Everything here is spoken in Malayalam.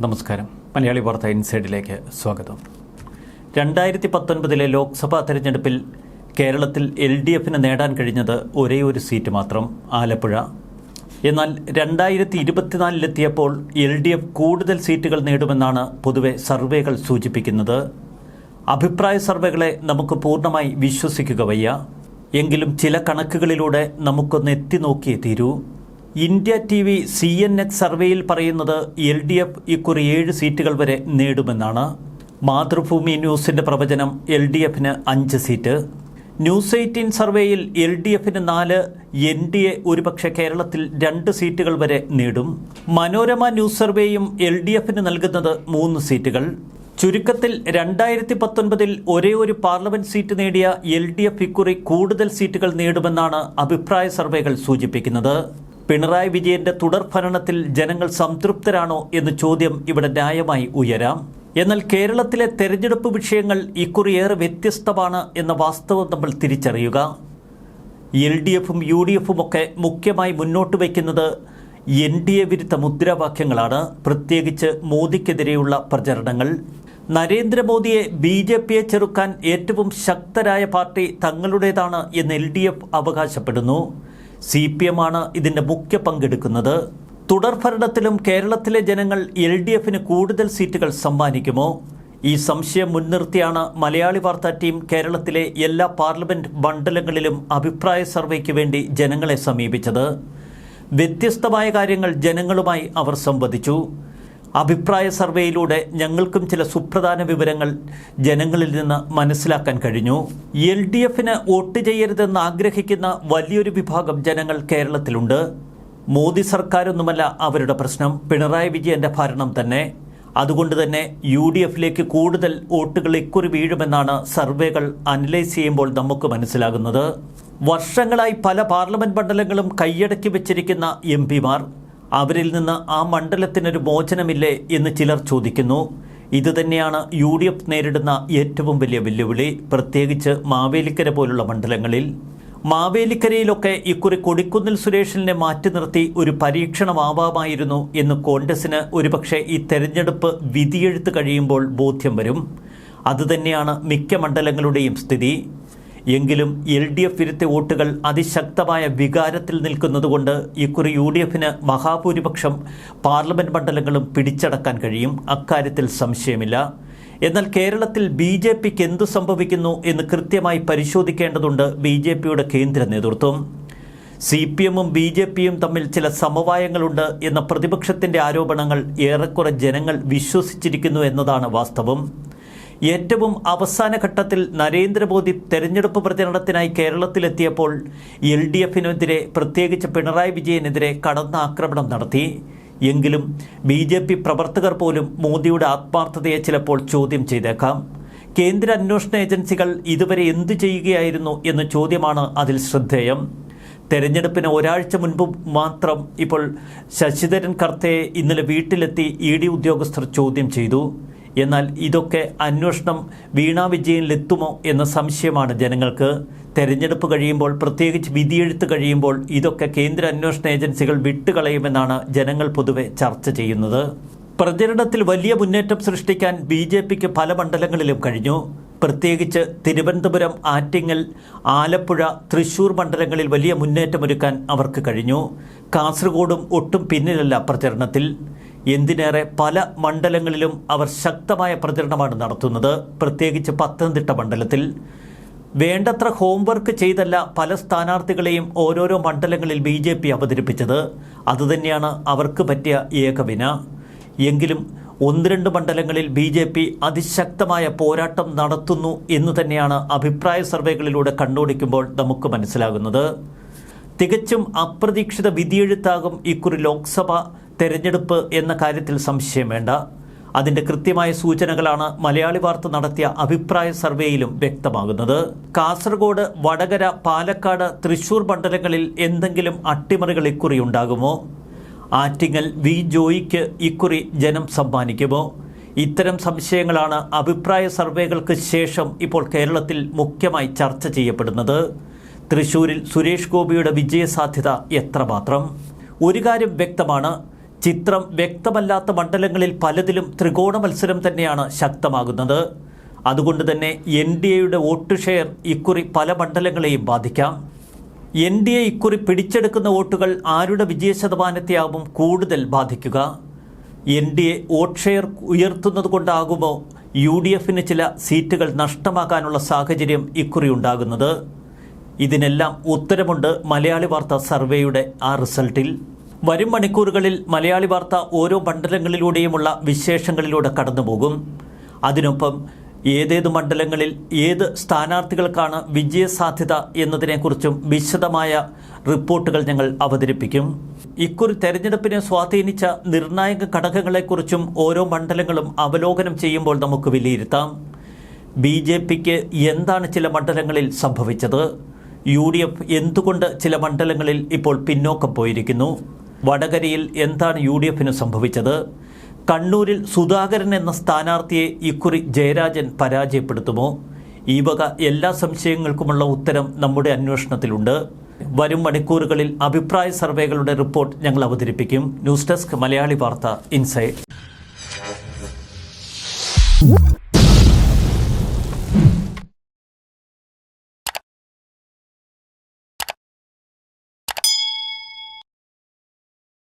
നമസ്കാരം. മലയാളി വാർത്ത ഇൻസൈഡിലേക്ക് സ്വാഗതം. രണ്ടായിരത്തി പത്തൊൻപതിലെ ലോക്സഭാ തെരഞ്ഞെടുപ്പിൽ കേരളത്തിൽ എൽ ഡി എഫിന് നേടാൻ കഴിഞ്ഞത് ഒരേ ഒരു സീറ്റ് മാത്രം ആലപ്പുഴ. എന്നാൽ രണ്ടായിരത്തി ഇരുപത്തിനാലിലെത്തിയപ്പോൾ എൽ ഡി എഫ് കൂടുതൽ സീറ്റുകൾ നേടുമെന്നാണ് പൊതുവെ സർവേകൾ സൂചിപ്പിക്കുന്നത്. അഭിപ്രായ സർവേകളെ നമുക്ക് പൂർണമായി വിശ്വസിക്കുക വയ്യ. എങ്കിലും ചില കണക്കുകളിലൂടെ നമുക്കൊന്ന് എത്തി നോക്കിയേ തീരൂ. India T V C N X സർവേയിൽ പറയുന്നത് എൽ ഡി എഫ് ഇക്കുറി ഏഴ് സീറ്റുകൾ വരെ നേടുമെന്നാണ്. മാതൃഭൂമി ന്യൂസിന്റെ പ്രവചനം എൽ ഡി എഫിന് അഞ്ച് സീറ്റ്. ന്യൂസ് എയ്റ്റീൻ സർവേയിൽ എൽ ഡി എഫിന് നാല് എൻ ഡി എ ഒരുപക്ഷെ കേരളത്തിൽ രണ്ട് സീറ്റുകൾ വരെ നേടും. മനോരമ ന്യൂസ് സർവേയും എൽ ഡി എഫിന് നൽകുന്നത് മൂന്ന് സീറ്റുകൾ. ചുരുക്കത്തിൽ രണ്ടായിരത്തി പത്തൊൻപതിൽ ഒരേ ഒരു പാർലമെന്റ് സീറ്റ് നേടിയ എൽ ഡി എഫ് ഇക്കുറി കൂടുതൽ സീറ്റുകൾ നേടുമെന്നാണ് അഭിപ്രായ സർവേകൾ സൂചിപ്പിക്കുന്നത്. പിണറായി വിജയന്റെ തുടർ ഭരണത്തിൽ ജനങ്ങൾ സംതൃപ്തരാണോ എന്ന ചോദ്യം ഇവിടെ ന്യായമായി ഉയരാം. എന്നാൽ കേരളത്തിലെ തെരഞ്ഞെടുപ്പ് വിഷയങ്ങൾ ഇക്കുറി ഏറെ വ്യത്യസ്തമാണ് എന്ന വാസ്തവം നമ്മൾ തിരിച്ചറിയുക. എൽ ഡി എഫും യു ഡി എഫും ഒക്കെ മുഖ്യമായി മുന്നോട്ട് വയ്ക്കുന്നത് എൻ ഡി എ വിരുദ്ധ മുദ്രാവാക്യങ്ങളാണ്. പ്രത്യേകിച്ച് മോദിക്കെതിരെയുള്ള പ്രചരണങ്ങൾ. നരേന്ദ്രമോദിയെ ബി ജെ പിയെ ചെറുക്കാൻ ഏറ്റവും ശക്തരായ പാർട്ടി തങ്ങളുടേതാണ് എന്ന് എൽ ഡി എഫ് അവകാശപ്പെടുന്നു. സി പി എമ്മാണ് ഇതിന്റെ മുഖ്യ പങ്കെടുക്കുന്നത്. തുടർഭരണത്തിലും കേരളത്തിലെ ജനങ്ങൾ എൽ ഡി എഫിന് കൂടുതൽ സീറ്റുകൾ സമ്മാനിക്കുമോ? ഈ സംശയം മുൻനിർത്തിയാണ് മലയാളി വാർത്താ ടീം കേരളത്തിലെ എല്ലാ പാർലമെന്റ് മണ്ഡലങ്ങളിലും അഭിപ്രായ സർവേയ്ക്ക് വേണ്ടി ജനങ്ങളെ സമീപിച്ചത്. വ്യത്യസ്തമായ കാര്യങ്ങൾ ജനങ്ങളുമായി അവർ സംവദിച്ചു. അഭിപ്രായ സർവേയിലൂടെ ഞങ്ങൾക്കും ചില സുപ്രധാന വിവരങ്ങൾ ജനങ്ങളിൽ നിന്ന് മനസ്സിലാക്കാൻ കഴിഞ്ഞു. എൽ ഡി എഫിന് വോട്ട് ചെയ്യരുതെന്ന് ആഗ്രഹിക്കുന്ന വലിയൊരു വിഭാഗം ജനങ്ങൾ കേരളത്തിലുണ്ട്. മോദി സർക്കാരൊന്നുമല്ല അവരുടെ പ്രശ്നം. പിണറായി വിജയന്റെ ഭരണം തന്നെ. അതുകൊണ്ട് തന്നെ യു ഡി എഫിലേക്ക് കൂടുതൽ വോട്ടുകൾ ഇക്കുറി വീഴുമെന്നാണ് സർവേകൾ അനലൈസ് ചെയ്യുമ്പോൾ നമുക്ക് മനസ്സിലാകുന്നത്. വർഷങ്ങളായി പല പാർലമെന്റ് മണ്ഡലങ്ങളും കൈയടക്കി വെച്ചിരിക്കുന്ന എം പിമാർ അവരിൽ നിന്ന് ആ മണ്ഡലത്തിനൊരു മോചനമില്ലേ എന്ന് ചിലർ ചോദിക്കുന്നു. ഇതുതന്നെയാണ് യു ഡി എഫ് നേരിടുന്ന ഏറ്റവും വലിയ വെല്ലുവിളി പ്രത്യേകിച്ച് മാവേലിക്കര പോലുള്ള മണ്ഡലങ്ങളിൽ. മാവേലിക്കരയിലൊക്കെ ഇക്കുറി കൊടിക്കുന്നിൽ സുരേഷിനെ മാറ്റി നിർത്തി ഒരു പരീക്ഷണമാവാമായിരുന്നു എന്ന് കോൺഗ്രസിന് ഒരുപക്ഷെ ഈ തെരഞ്ഞെടുപ്പ് വിധിയെഴുത്ത് കഴിയുമ്പോൾ ബോധ്യം വരും. അതുതന്നെയാണ് മിക്ക മണ്ഡലങ്ങളുടെയും സ്ഥിതി. എങ്കിലും എൽ ഡി എഫ് വിരുദ്ധ വോട്ടുകൾ അതിശക്തമായ വികാരത്തിൽ നിൽക്കുന്നതുകൊണ്ട് ഇക്കുറി യു ഡി എഫിന് മഹാഭൂരിപക്ഷം പാർലമെന്റ് മണ്ഡലങ്ങളും പിടിച്ചടക്കാൻ കഴിയും. അക്കാര്യത്തിൽ സംശയമില്ല. എന്നാൽ കേരളത്തിൽ ബി ജെ പിക്ക് എന്തു സംഭവിക്കുന്നു എന്ന് കൃത്യമായി പരിശോധിക്കേണ്ടതുണ്ട് ബി ജെ പിയുടെ കേന്ദ്ര നേതൃത്വം. സി പി എമ്മും ബി ജെ പിയും തമ്മിൽ ചില സമവായങ്ങളുണ്ട് എന്ന പ്രതിപക്ഷത്തിന്റെ ആരോപണങ്ങൾ ഏറെക്കുറെ ജനങ്ങൾ വിശ്വസിച്ചിരിക്കുന്നു എന്നതാണ് വാസ്തവം. ഏറ്റവും അവസാന ഘട്ടത്തിൽ നരേന്ദ്രമോദി തെരഞ്ഞെടുപ്പ് പ്രചരണത്തിനായി കേരളത്തിലെത്തിയപ്പോൾ എൽ ഡി എഫിനെതിരെ പ്രത്യേകിച്ച് പിണറായി വിജയനെതിരെ കടന്ന ആക്രമണം നടത്തി. എങ്കിലും ബി ജെ പി പ്രവർത്തകർ പോലും മോദിയുടെ ആത്മാർത്ഥതയെ ചിലപ്പോൾ ചോദ്യം ചെയ്തേക്കാം. കേന്ദ്ര അന്വേഷണ ഏജൻസികൾ ഇതുവരെ എന്തു ചെയ്യുകയായിരുന്നു എന്ന ചോദ്യമാണ് അതിൽ ശ്രദ്ധേയം. തെരഞ്ഞെടുപ്പിന് ഒരാഴ്ച മുൻപ് മാത്രം ഇപ്പോൾ ശശിധരൻ കർത്തയെ ഇന്നലെ വീട്ടിലെത്തി ഇ ഡി ഉദ്യോഗസ്ഥർ ചോദ്യം ചെയ്തു. എന്നാൽ ഇതൊക്കെ അന്വേഷണം വീണാ വിജയനിലെത്തുമോ എന്ന സംശയമാണ് ജനങ്ങൾക്ക്. തെരഞ്ഞെടുപ്പ് കഴിയുമ്പോൾ പ്രത്യേകിച്ച് വിധിയെഴുത്ത് കഴിയുമ്പോൾ ഇതൊക്കെ കേന്ദ്ര അന്വേഷണ ഏജൻസികൾ വിട്ടുകളയുമെന്നാണ് ജനങ്ങൾ പൊതുവെ ചർച്ച ചെയ്യുന്നത്. പ്രചരണത്തിൽ വലിയ മുന്നേറ്റം സൃഷ്ടിക്കാൻ ബി ജെ പിക്ക് പല മണ്ഡലങ്ങളിലും കഴിഞ്ഞു. പ്രത്യേകിച്ച് തിരുവനന്തപുരം ആറ്റിങ്ങൽ ആലപ്പുഴ തൃശൂർ മണ്ഡലങ്ങളിൽ വലിയ മുന്നേറ്റമൊരുക്കാൻ അവർക്ക് കഴിഞ്ഞു. കാസർഗോഡും ഒട്ടും പിന്നിലല്ല പ്രചരണത്തിൽ. എന്തിനേറെ പല മണ്ഡലങ്ങളിലും അവർ ശക്തമായ പ്രചരണമാണ് നടത്തുന്നത്. പ്രത്യേകിച്ച് പത്തനംതിട്ട മണ്ഡലത്തിൽ. വേണ്ടത്ര ഹോംവർക്ക് ചെയ്തല്ല പല സ്ഥാനാർത്ഥികളെയും ഓരോരോ മണ്ഡലങ്ങളിൽ ബി ജെ പി അവതരിപ്പിച്ചത്. അതുതന്നെയാണ് അവർക്ക് പറ്റിയ ഏകവിന എങ്കിലും ഒന്ന് രണ്ട് മണ്ഡലങ്ങളിൽ ബി ജെ പി അതിശക്തമായ പോരാട്ടം നടത്തുന്നു എന്ന് തന്നെയാണ് അഭിപ്രായ സർവേകളിലൂടെ കണ്ണോടിക്കുമ്പോൾ നമുക്ക് മനസ്സിലാകുന്നത്. തികച്ചും അപ്രതീക്ഷിത വിധിയെഴുത്താകും ഇക്കുറി ലോക്സഭ തെരഞ്ഞെടുപ്പ് എന്ന കാര്യത്തിൽ സംശയം വേണ്ട. അതിന്റെ കൃത്യമായ സൂചനകളാണ് മലയാളി വാർത്ത നടത്തിയ അഭിപ്രായ സർവേയിലും വ്യക്തമാകുന്നത്. കാസർഗോഡ് വടകര പാലക്കാട് തൃശൂർ മണ്ഡലങ്ങളിൽ എന്തെങ്കിലും അട്ടിമറികൾ ഇക്കുറി ഉണ്ടാകുമോ? ആറ്റിങ്ങൽ വി ജോയിക്ക് ഇക്കുറി ജനം സമ്മാനിക്കുമോ? ഇത്തരം സംശയങ്ങളാണ് അഭിപ്രായ സർവേകൾക്ക് ശേഷം ഇപ്പോൾ കേരളത്തിൽ മുഖ്യമായി ചർച്ച ചെയ്യപ്പെടുന്നത്. തൃശൂരിൽ സുരേഷ് ഗോപിയുടെ വിജയസാധ്യത എത്രമാത്രം? ഒരു കാര്യം വ്യക്തമാണ് ചിത്രം വ്യക്തമല്ലാത്ത മണ്ഡലങ്ങളിൽ പലതിലും ത്രികോണ മത്സരം തന്നെയാണ് ശക്തമാകുന്നത്. അതുകൊണ്ട് തന്നെ എൻ ഡി എയുടെ വോട്ട് ഷെയർ ഇക്കുറി പല മണ്ഡലങ്ങളെയും ബാധിക്കാം. എൻ ഡി എ ഇക്കുറി പിടിച്ചെടുക്കുന്ന വോട്ടുകൾ ആരുടെ വിജയശതമാനത്തെയാവും കൂടുതൽ ബാധിക്കുക. N D A vote share ഉയർത്തുന്നത് കൊണ്ടാകുമോ യു ഡി എഫിന് ചില സീറ്റുകൾ നഷ്ടമാകാനുള്ള സാഹചര്യം ഇക്കുറി ഉണ്ടാകുന്നത്. ഇതിനെല്ലാം ഉത്തരമുണ്ട് മലയാളി വാർത്താ സർവേയുടെ ആ റിസൾട്ടിൽ. വരും മണിക്കൂറുകളിൽ മലയാളി വാർത്ത ഓരോ മണ്ഡലങ്ങളിലൂടെയുമുള്ള വിശേഷങ്ങളിലൂടെ കടന്നുപോകും. അതിനൊപ്പം ഏതേത് മണ്ഡലങ്ങളിൽ ഏത് സ്ഥാനാർത്ഥികൾക്കാണ് വിജയസാധ്യത എന്നതിനെക്കുറിച്ചും വിശദമായ റിപ്പോർട്ടുകൾ ഞങ്ങൾ അവതരിപ്പിക്കും. ഇക്കുറി തെരഞ്ഞെടുപ്പിനെ സ്വാധീനിച്ച നിർണായക ഘടകങ്ങളെക്കുറിച്ചും ഓരോ മണ്ഡലങ്ങളും അവലോകനം ചെയ്യുമ്പോൾ നമുക്ക് വിലയിരുത്താം. ബി ജെ പിക്ക് എന്താണ് ചില മണ്ഡലങ്ങളിൽ സംഭവിച്ചത്? യു ഡി എഫ് എന്തുകൊണ്ട് ചില മണ്ഡലങ്ങളിൽ ഇപ്പോൾ പിന്നോക്കം പോയിരിക്കുന്നു? വടകരയിൽ എന്താണ് യു ഡി എഫിന് സംഭവിച്ചത്? കണ്ണൂരിൽ സുധാകരൻ എന്ന സ്ഥാനാർത്ഥിയെ ഇക്കുറി ജയരാജൻ പരാജയപ്പെടുത്തുമോ? ഈ വക എല്ലാ സംശയങ്ങൾക്കുമുള്ള ഉത്തരം നമ്മുടെ അന്വേഷണത്തിലുണ്ട്. വരും മണിക്കൂറുകളിൽ അഭിപ്രായ സർവേകളുടെ റിപ്പോർട്ട് ഞങ്ങൾ അവതരിപ്പിക്കും. ന്യൂസ് ഡെസ്ക് മലയാളി വാർത്ത ഇൻസൈറ്റ്